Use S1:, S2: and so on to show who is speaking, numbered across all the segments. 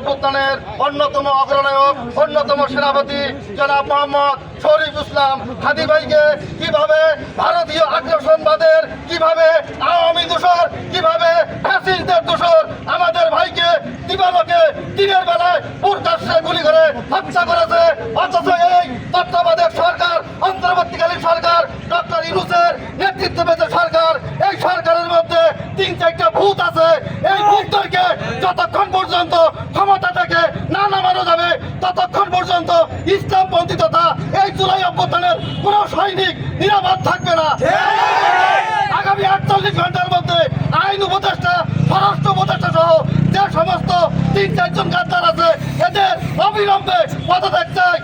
S1: অভ্যুত্থানের অন্যতম অগ্রনায়ক, অন্যতম সেনাপতি জনাব মোহাম্মদ শরীফ ইসলাম হাদি ভাইকে কীভাবে ভারতীয় আগ্রাসনবাদের, কীভাবে আওয়ামী দূষর, কীভাবে ফ্যাসিস্টদের দূষর আমাদের ভাইকে দিবালোকে দিনের বেলায় পুরকাশ্যে গুলি করে হত্যা করেছে, অথচ এই তত্ত্বাবধায়ক সরকার, অন্তর্বর্তীকালীন সরকার, ডক্টর ইউনুসের নেতৃত্বে সরকার। এই সরকারের মধ্যে তিন চারটা ভূত আছে। এই ভূতদেরকে যতক্ষণ পর্যন্ত ক্ষমতা থেকে না নামানো যাবে, ততক্ষণ পর্যন্ত ইসলামপন্থী তথা এই জুলাই অভ্যুত্থানের কোন সৈনিক নিরাপদ থাকবে না। আগামী আটচল্লিশ ঘণ্টার মধ্যে আইন উপদেষ্টা স্বরাষ্ট্র উপদেষ্টা সহ যে সমস্ত তিন চারজন গাদ্দার আছে, এদের অবিলম্বে পদত্যাগ চাই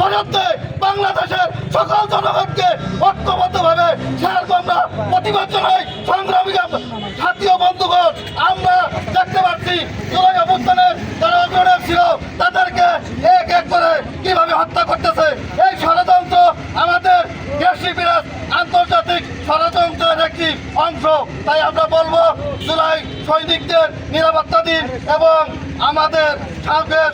S1: বিরুদ্ধে বাংলাদেশের সকল জনগণকে ঐক্যবদ্ধভাবে সেরকম আমরা প্রতিবাদ জানাই। সংগ্রামী জাতীয় বন্ধুগণ, আমরা দেখতে পাচ্ছি জুলাই অবস্থানের যারা অগ্রণীয় ছিল, তাদেরকে এক এক করে কীভাবে হত্যা করতেছে এই ষড়যন্ত্র আমাদের দেশি বিরাট আন্তর্জাতিক ষড়যন্ত্রের একটি অংশ তাই আমরা বলব জুলাই সৈনিকদের নিরাপত্তা দিন এবং আমাদের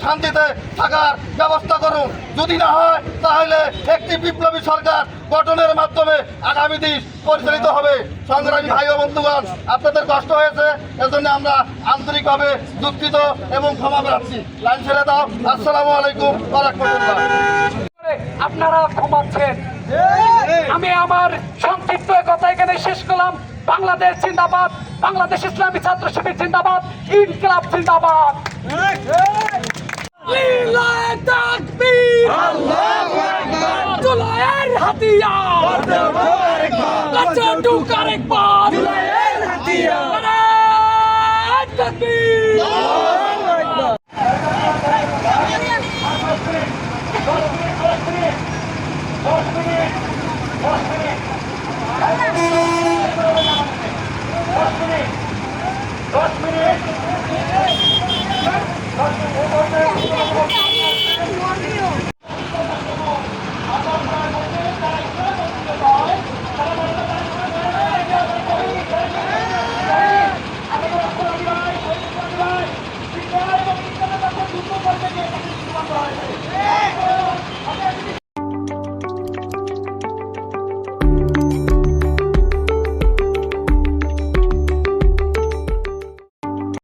S1: শান্তিতে থাকার ব্যবস্থা করুন। যদি না হয় তাহলে একটি বিপ্লবী সরকার গঠনের মাধ্যমে আগামী দিন পরিচালিত হবে। সংগ্রামী ভাই ও বন্ধুগণ আপনাদের কষ্ট হয়েছে এজন্য আমরা আন্তরিকভাবে দুঃখিত এবং ক্ষমা প্রার্থী। লাইন ছেড়ে দাও। আসসালামু আলাইকুম
S2: করে আপনারা ঘুমাচ্ছেন। আমি আমার সংক্ষিপ্ত কথা এখানে শেষ করলাম। বাংলাদেশ জিন্দাবাদ বাংলাদেশ ইসলামী ছাত্র শিবির জিন্দাবাদ ইনকিলাব জিন্দাবাদ। হাতিয়ার। কাছে ঢুকার